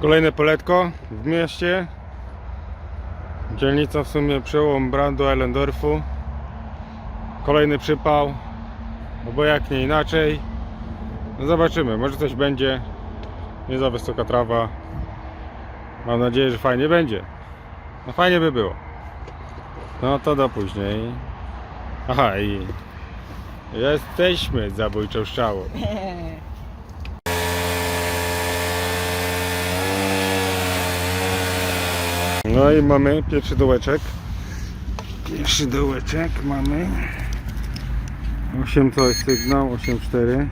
Kolejne poletko w mieście. Dzielnica w sumie przełom Brandu Eilendorfu. Kolejny przypał. Albo jak nie inaczej. No zobaczymy, może coś będzie. Nie za wysoka trawa. Mam nadzieję, że fajnie będzie. No fajnie by było. No to do później. Aha i jesteśmy zabójczą strzałą. No i mamy pierwszy dołeczek. Pierwszy dołeczek mamy. 8 to jest sygnał, 8.4.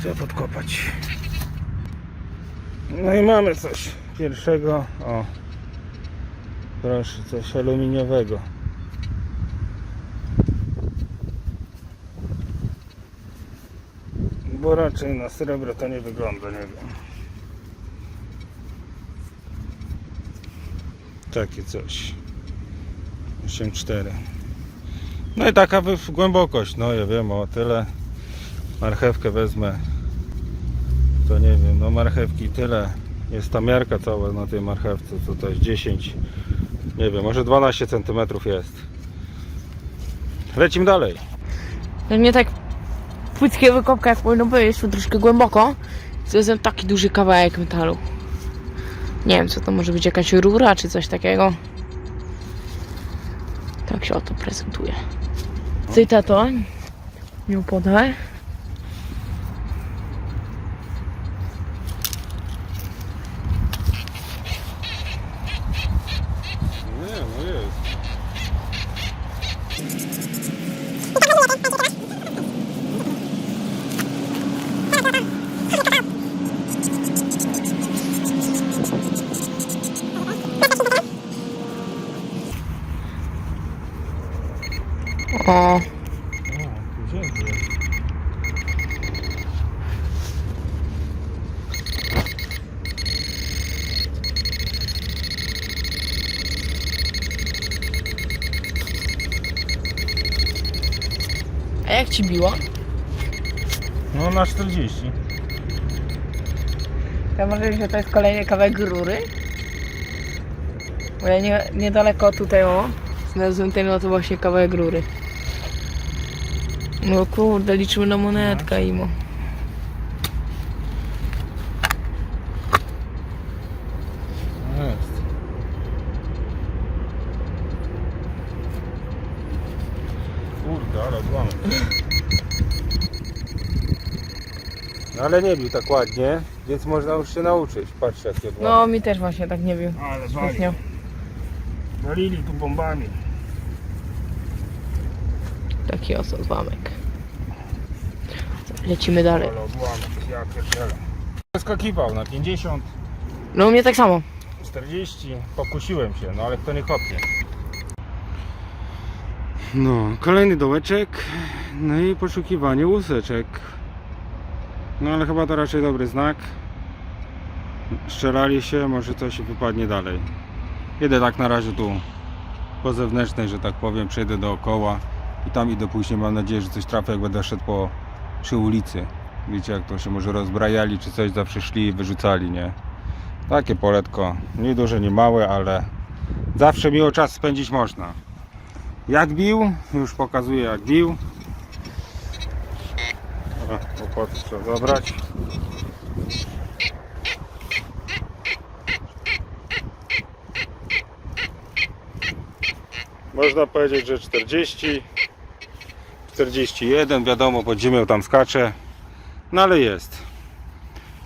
Trzeba podkopać. No i mamy coś pierwszego. O. Proszę, coś aluminiowego. Bo raczej na srebro to nie wygląda, nie wiem. Takie coś. 8,4. No i taka głębokość. No ja wiem o tyle. Marchewkę wezmę. To nie wiem, no marchewki tyle. Jest ta miarka cała na tej marchewce, co to jest 10, nie wiem, może 12 cm jest. Lecimy dalej. No nie tak płytkie wykopka jak powinno być, jest tu troszkę głęboko. Znalazłem taki duży kawałek metalu. Nie wiem co to może być, jakaś rura czy coś takiego. Tak się oto prezentuje. Ty tato, miał podaj. O, a jak ci biło? No na 40. To może, że to jest kolejny kawałek rury? Bo ja nie, niedaleko tutaj, o, znalazłem ten oto właśnie kawałek rury. No kurde, liczymy na monetkę, imo. Jest. Kurde, ale. No ale nie bił tak ładnie, więc można już się nauczyć. Patrzcie jakie odłamek. No, mi też właśnie tak nie wiem. ale. Walili tu bombami. Taki oto odłamek. Lecimy dalej. Skakiwał na 50, No, u mnie tak samo. 40, pokusiłem się, no ale kto nie kopnie. No, kolejny dołeczek, no i poszukiwanie łuseczek. No ale chyba to raczej dobry znak. Strzelali się, może coś wypadnie dalej. Jedę tak na razie tu po zewnętrznej, że tak powiem, przejdę dookoła i tam idę później, mam nadzieję, że coś trafię, jak będę szedł po, przy ulicy. Wiecie, jak to się może rozbrajali, czy coś zawsze szli i wyrzucali, nie? Takie poletko, nie duże, nie małe, ale zawsze miło czas spędzić można. Jak bił? Już pokazuję jak bił. Opłaty trzeba zabrać. Można powiedzieć, że 40, 41, wiadomo, pod ziemią tam skacze, no ale jest.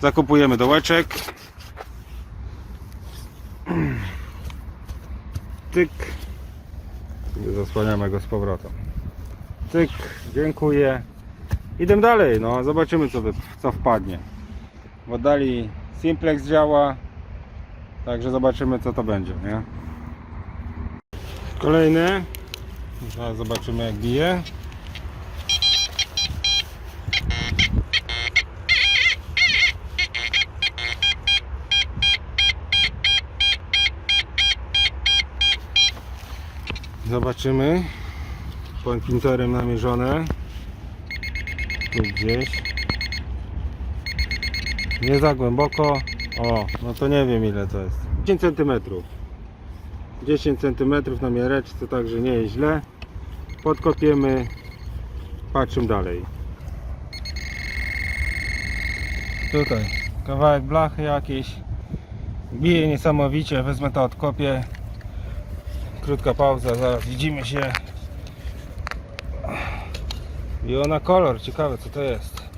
Zakupujemy dołeczek. Tyk. Zasłaniamy go z powrotem. Tyk, dziękuję. Idę dalej, no zobaczymy co, wy- co wpadnie. W oddali Simplex działa. Także zobaczymy co to będzie, nie? Kolejne. Zaraz zobaczymy jak bije. Zobaczymy. Pointerem namierzone. Tu gdzieś. Nie za głęboko. O, no to nie wiem ile to jest. 10 cm. 10 cm na miereczce, także nie jest źle. Podkopiemy. Patrzymy dalej. Tutaj kawałek blachy jakiś. Bije niesamowicie, wezmę to odkopię. Krótka pauza, zaraz widzimy się. I ona kolor, ciekawe co to jest.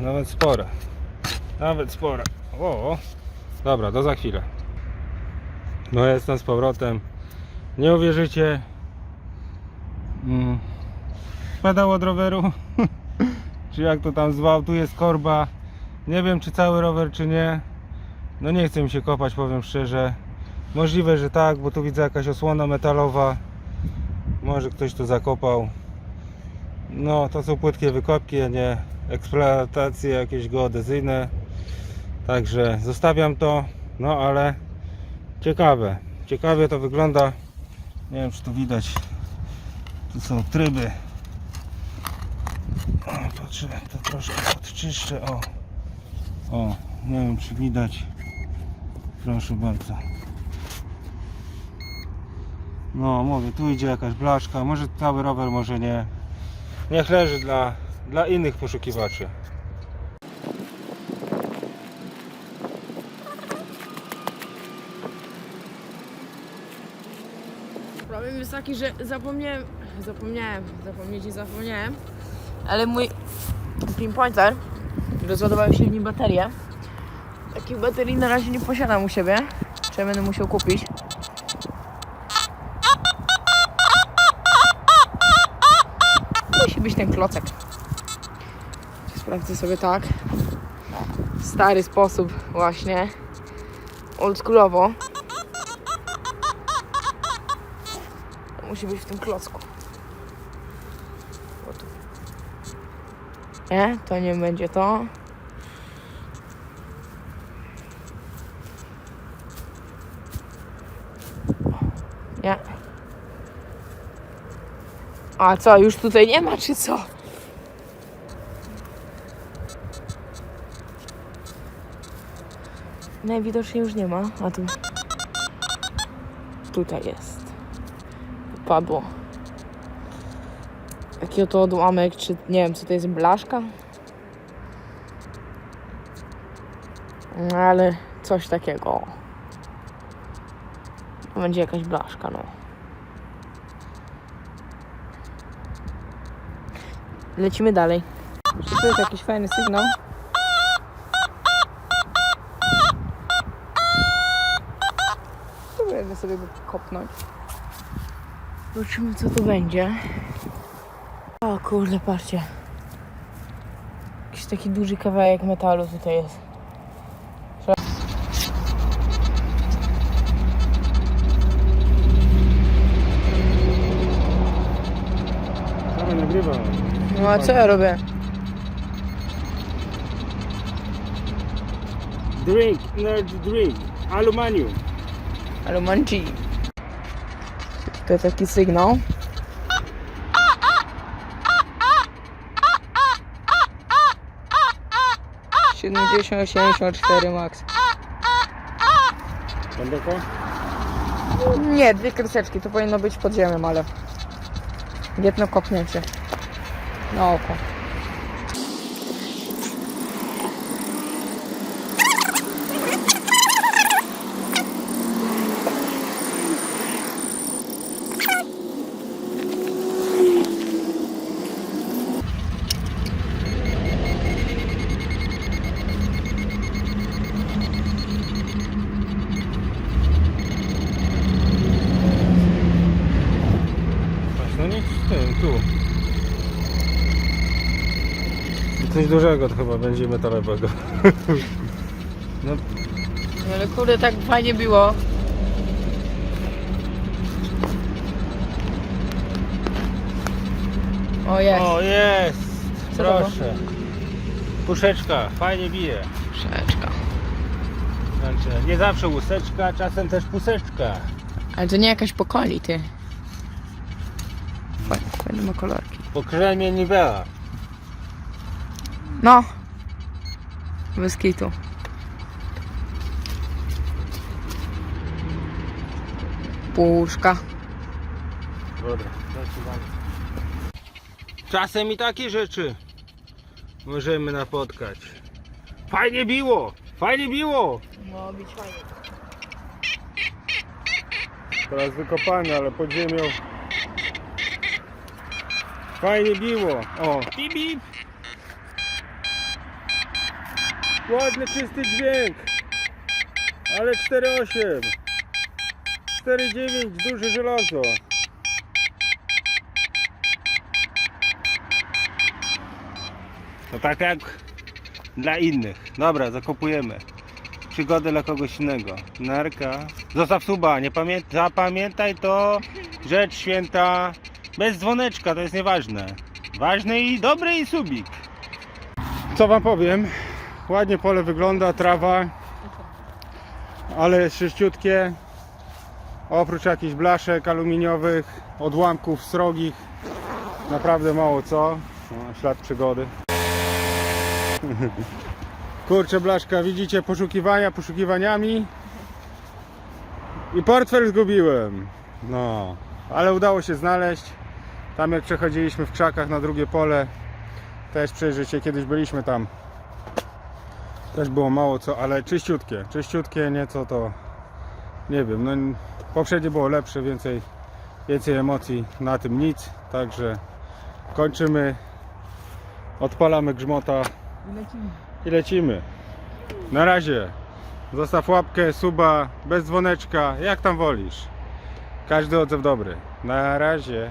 Nawet spore. Nawet spore. O, dobra, to za chwilę. No jestem z powrotem. Nie uwierzycie. Mm. Pedał od roweru. czy jak to tam zwał, tu jest korba. Nie wiem czy cały rower czy nie. No nie chcę mi się kopać, powiem szczerze. Możliwe, że tak, bo tu widzę jakaś osłona metalowa. Może ktoś to zakopał. No, to są płytkie wykopki, a nie eksploatacje jakieś geodezyjne. Także zostawiam to. No, ale ciekawe. Ciekawie to wygląda. Nie wiem, czy tu widać. Tu są tryby. Patrzę, to troszkę podczyszczę. O, o, nie wiem, czy widać. Proszę bardzo. No, mówię, tu idzie jakaś blaszka. Może cały rower, może nie. Niech leży dla, dla innych poszukiwaczy. Problem jest taki, że zapomniałem, zapomniałem, zapomnieć i zapomniałem, ale mój pinpointer rozładowały się w nim baterie. Takich baterii na razie nie posiadam u siebie, czy ja będę musiał kupić. Klocek. Sprawdzę sobie tak. Stary sposób właśnie. Oldschoolowo. Musi być w tym klocku. Nie, to nie będzie to. Nie. A co, już tutaj nie ma, czy co? Najwidoczniej już nie ma, a tu. Tutaj jest. Padło. Jaki oto odłamek, czy nie wiem, co to jest, blaszka? No, ale coś takiego. Będzie jakaś blaszka, no. Lecimy dalej. Czy to jest jakiś fajny sygnał? Spróbujemy sobie go kopnąć. Zobaczymy co tu będzie. O kurde, patrzcie. Jakiś taki duży kawałek metalu tutaj jest. No a co ja robię? Drink, energy drink, aluminium. Alumanci. To jest taki sygnał. Siedemdziesiąt, osiemdziesiąt cztery max. Głęboko? Nie, dwie kreseczki, to powinno być pod ziemią, ale jedno kopnięcie na oko. Patrz, no nie w tym, tu. Coś dużego to chyba będzie metalowego. No, Ale kurde, tak fajnie było. O jest, o jest! Co to Proszę. Puszeczka, fajnie bije. Przeczka. Znaczy, nie zawsze łuseczka, czasem też puseczka. Ale to nie jakaś pokoli, ty. Fajne, fajne ma kolorki. Po kremie Nivea. No. Bez kitu. Puszka. Dobra, Czasem i takie rzeczy możemy napotkać. Fajnie biło! Fajnie biło! No, być fajnie. Teraz wykopane, ale pod ziemią fajnie biło. O, bip, bip. Ładny, czysty dźwięk. Ale 4,8. 4,9, duże żelazo. To tak jak dla innych. Dobra, zakopujemy. Przygodę dla kogoś innego. Narka. Zostaw suba, nie pamię... zapamiętaj to. Rzecz święta. Bez dzwoneczka, to jest nieważne. Ważny i dobry i subik. Co wam powiem? Ładnie pole wygląda, trawa. Ale jest sześciutkie. Oprócz jakichś blaszek aluminiowych, odłamków srogich. Naprawdę mało co. O, ślad przygody. Kurczę blaszka, widzicie poszukiwania poszukiwaniami i portfel zgubiłem. No, ale udało się znaleźć. Tam jak przechodziliśmy w krzakach na drugie pole, też przejrzycie, kiedyś byliśmy tam. Też było mało co, ale czyściutkie, czyściutkie nieco to nie wiem, no poprzednie było lepsze, więcej, więcej emocji, na tym nic, także kończymy, odpalamy grzmota Lecimy. i lecimy. Na razie. Zostaw łapkę, suba, bez dzwoneczka, jak tam wolisz. Każdy odzew dobry. Na razie.